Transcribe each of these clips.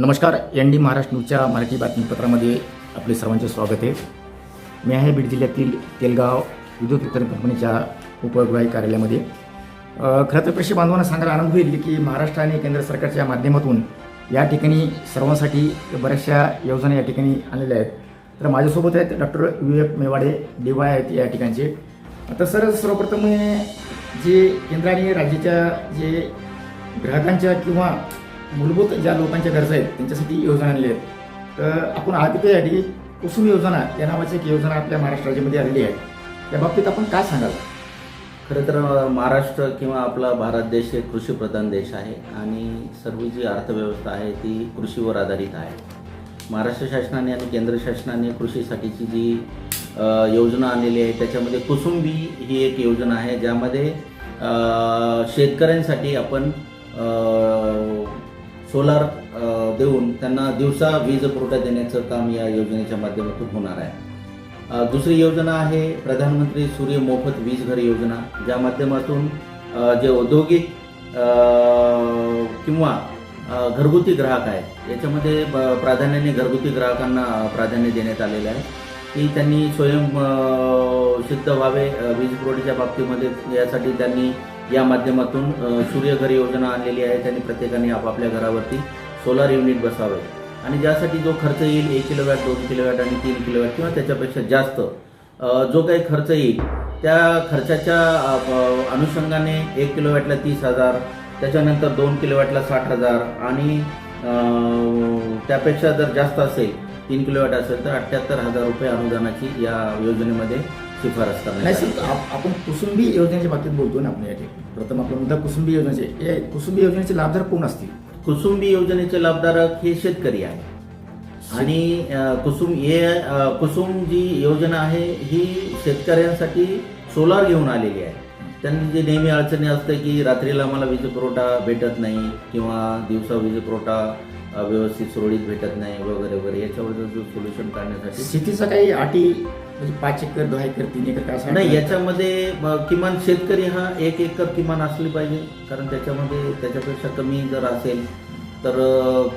नमस्कार N D Maharashtra न्यूजच्या मराठी बातमीपत्रामध्ये आपले सर्वांचे स्वागत आहे. मी आहे बीड जिल्ह्यातील तेलगाव विद्युत वितरण कंपनीच्या उपविभाग कार्यालयामध्ये. खरं तर कृषी बांधवांना सांगायला आनंद होईल की महाराष्ट्र आणि केंद्र सरकारच्या माध्यमातून या ठिकाणी सर्वांसाठी बऱ्याचशा योजना या ठिकाणी आणलेल्या आहेत. तर माझ्यासोबत आहेत doctor Vivek Mewade D Y आहेत या ठिकाणचे. तर सर सर्वप्रथम जे केंद्र आणि राज्याच्या जे ग्राहकांच्या किंवा मूलभूत ज्या लोकांच्या गरजा आहेत त्यांच्यासाठी योजना आणल्या आहेत. तर आपण ऐकतो कुसुम योजना या नावाची एक योजना आपल्या महाराष्ट्र राज्यामध्ये आलेली आहे. त्या बाबतीत आपण काय सांगाल? खरं तर महाराष्ट्र किंवा आपला भारत देश एक कृषीप्रधान देश आहे आणि सर्व जी अर्थव्यवस्था आहे ती कृषीवर आधारित आहे. महाराष्ट्र शासनाने आणि केंद्र शासनाने कृषीसाठीची जी योजना आणलेली आहे त्याच्यामध्ये कुसुंबी ही एक योजना आहे ज्यामध्ये शेतकऱ्यांसाठी आपण सोलार देऊन त्यांना दिवसा वीज पुरवठा देण्याचं काम या योजनेच्या माध्यमातून होणार आहे. दुसरी योजना आहे प्रधानमंत्री सूर्य मोफत वीज घर योजना ज्या माध्यमातून जे औद्योगिक किंवा घरगुती ग्राहक आहेत याच्यामध्ये प्राधान्याने घरगुती ग्राहकांना प्राधान्य देण्यात आलेलं आहे. की त्यांनी स्वयं सिद्ध व्हावे वीज पुरवठ्याच्या बाबतीमध्ये यासाठी त्यांनी या माध्यमातून सूर्यघर योजना आणलेली आहे. त्यांनी प्रत्येकाने आपापल्या घरावरती सोलार युनिट बसावे. आणि ज्यासाठी जो खर्च येईल एक किलोवॅट दोन किलोवॅट आणि तीन किलोवॅट किंवा त्याच्यापेक्षा जास्त जो काही खर्च येईल त्या खर्चाच्या अनुषंगाने एक किलोवॅटला तीस हजार त्याच्यानंतर दोन किलोवॅटला साठ हजार आणि त्यापेक्षा जर जास्त असेल तीन किलोवॅट असेल तर अठ्ठ्याहत्तर हजार रुपये अनुदानाची या योजनेमध्ये शिफारस नाही सर. आप- आपण कुसुंबी योजनेच्या बाबतीत बोलतो ना आपण या ठिकाणी. प्रथम आपला मुद्दा कुसुंबी योजनेचे. हे कुसुंबी योजनेचे लाभधारक कोण असतील? कुसुंबी योजनेचे लाभधारक हे शेतकरी आहे आणि अ, कुसुम हे अ, कुसुम जी योजना आहे ही शेतकऱ्यांसाठी सोलार घेऊन आलेली आहे. त्यांनी जी नेहमी अडचणी असते की रात्रीला आम्हाला वीज पुरवठा भेटत नाही किंवा दिवसा वीज पुरवठा अ, व्यवस्थित सुरळीत भेटत नाही वगैरे वगैरे याच्यावर जो सोल्युशन काढण्यासाठी शेतीचा काही अटी म्हणजे पाच एकर दहा एकर तीन एकर काय असं नाही याच्यामध्ये किमान शेतकरी हा एक एकर किमान असली पाहिजे. कारण त्याच्यामध्ये त्याच्यापेक्षा कमी जर असेल तर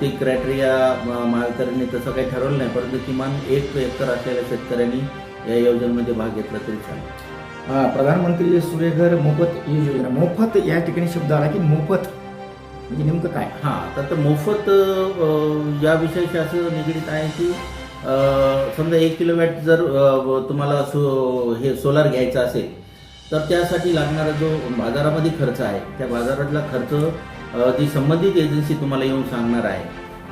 ती क्रायटेरिया महावितरणने तसं काही ठरवलं नाही. परंतु किमान एक एकर असलेल्या शेतकऱ्यांनी या योजनेमध्ये भाग घेतला तरी चालेल. हा, प्रधानमंत्री सूर्यघर मोफत ही योजना. मोफत या ठिकाणी शब्द आला की मोफत. म्हणजे नेमकं काय? हां तर मोफत अ, या विषयाशी असं निगडीत आहे की समजा एक किलोवॅट जर तुम्हाला सो हे सोलार घ्यायचं असेल तर त्यासाठी लागणारा जो बाजारामध्ये खर्च आहे त्या बाजारातला खर्च जी संबंधित एजन्सी तुम्हाला येऊन सांगणार आहे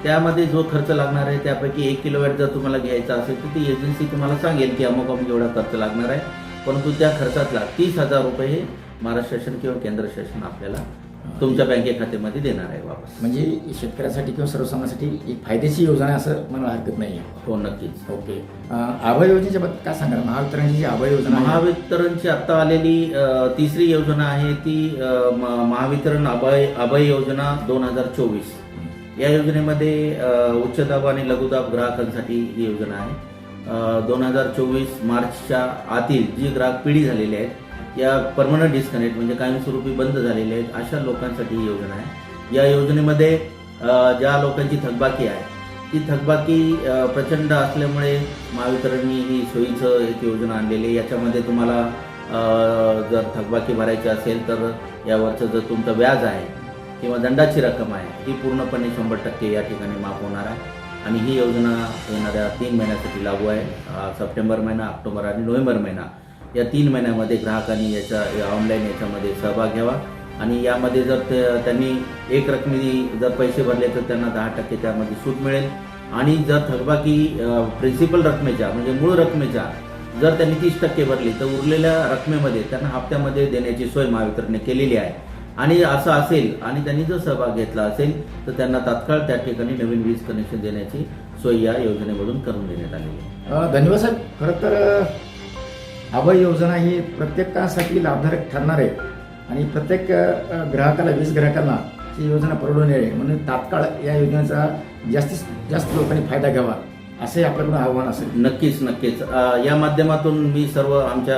त्यामध्ये जो खर्च लागणार आहे त्यापैकी एक किलोवॅट जर तुम्हाला घ्यायचा असेल तर ती एजन्सी तुम्हाला सांगेल की अमुक अमुक एवढा खर्च लागणार आहे. परंतु त्या खर्चातला तीस हजार रुपये हे महाराष्ट्र शासन किंवा केंद्र शासन आपल्याला तुमच्या बँके खात्यामध्ये देणार आहे वापस. म्हणजे शेतकऱ्यासाठी किंवा सर्वसामान्यांसाठी एक फायदेची योजना आहे असं म्हणायला हरकत नाही हो नक्कीच. ओके. अं, आभा योजनेच्या बाबतीत काय सांगा महावितरणची जी आभा योजना आहे, महावितरणची आता आलेली अ, तिसरी योजना आहे ती अ, म- महावितरण अभय अभय योजना दोन हजार चोवीस. या योजनेमध्ये अ, उच्च दाब आणि लघुदाब ग्राहकांसाठी ही योजना आहे. दोन हजार चोवीस मार्चच्या आतील जी ग्राहक पिढी झालेली आहेत या परमनंट डिस्कनेक्ट म्हणजे कायमस्वरूपी बंद झालेले आहेत अशा लोकांसाठी ही योजना आहे. या योजनेमध्ये ज्या लोकांची थकबाकी आहे ती थकबाकी प्रचंड असल्यामुळे महावितरणनी ही सोयीचं एक योजना आणलेली आहे. याच्यामध्ये तुम्हाला जर थकबाकी भरायची असेल तर यावरचं जर तुमचं व्याज आहे किंवा दंडाची रक्कम आहे ती पूर्णपणे शंभर टक्के या ठिकाणी माफ होणार आहे. आणि ही योजना येणाऱ्या तीन महिन्यासाठी लागू आहे सप्टेंबर महिना ऑक्टोबर आणि नोव्हेंबर महिना. या तीन महिन्यामध्ये ग्राहकांनी याच्या ऑनलाईन याच्यामध्ये सहभाग घ्यावा. आणि यामध्ये जर त्यांनी एक रकमी जर पैसे भरले तर त्यांना दहा टक्के त्यामध्ये सूट मिळेल. आणि जर थकबाकी प्रिन्सिपल रकमेच्या म्हणजे मूळ रकमेच्या जर त्यांनी तीस टक्के भरली तर उरलेल्या रकमेमध्ये त्यांना हप्त्यामध्ये देण्याची सोय महावितरणने केलेली आहे. आणि असं असेल आणि त्यांनी जर सहभाग घेतला असेल तर त्यांना तात्काळ त्या ठिकाणी नवीन वीज कनेक्शन देण्याची सोय या योजनेमधून करून देण्यात आलेली आहे. धन्यवाद साहेब. खरं तर अभय योजना ही प्रत्येकासाठी लाभदायक ठरणार आहे. आणि प्रत्येक ग्राहकाला वीज ग्राहकांना ही योजना परवडून आहे म्हणून तात्काळ या योजनेचा जास्तीत जास्त लोकांनी फायदा घ्यावा असे आपल्याकडून आव्हान असेल. नक्कीच नक्कीच. या माध्यमातून मी सर्व आमच्या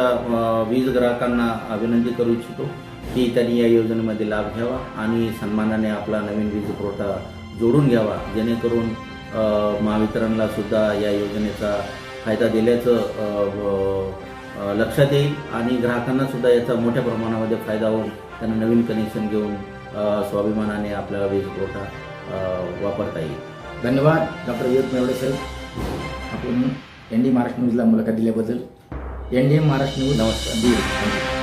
वीज ग्राहकांना विनंती करू इच्छितो की त्यांनी या योजनेमध्ये लाभ घ्यावा आणि सन्मानाने आपला नवीन वीज पुरवठा जोडून घ्यावा जेणेकरून महावितरणला सुद्धा या योजनेचा फायदा दिल्याचं लक्षात येईल आणि ग्राहकांना सुद्धा याचा मोठ्या प्रमाणामध्ये फायदा होऊन त्यांना नवीन कनेक्शन घेऊन स्वाभिमानाने आपला वीज पुरवठा वापरता येईल. धन्यवाद डॉक्टर विवेक मेवडे सर आपण एन डी महाराष्ट्र न्यूजला मुलाखत दिल्याबद्दल. N D Maharashtra news. नमस्कार.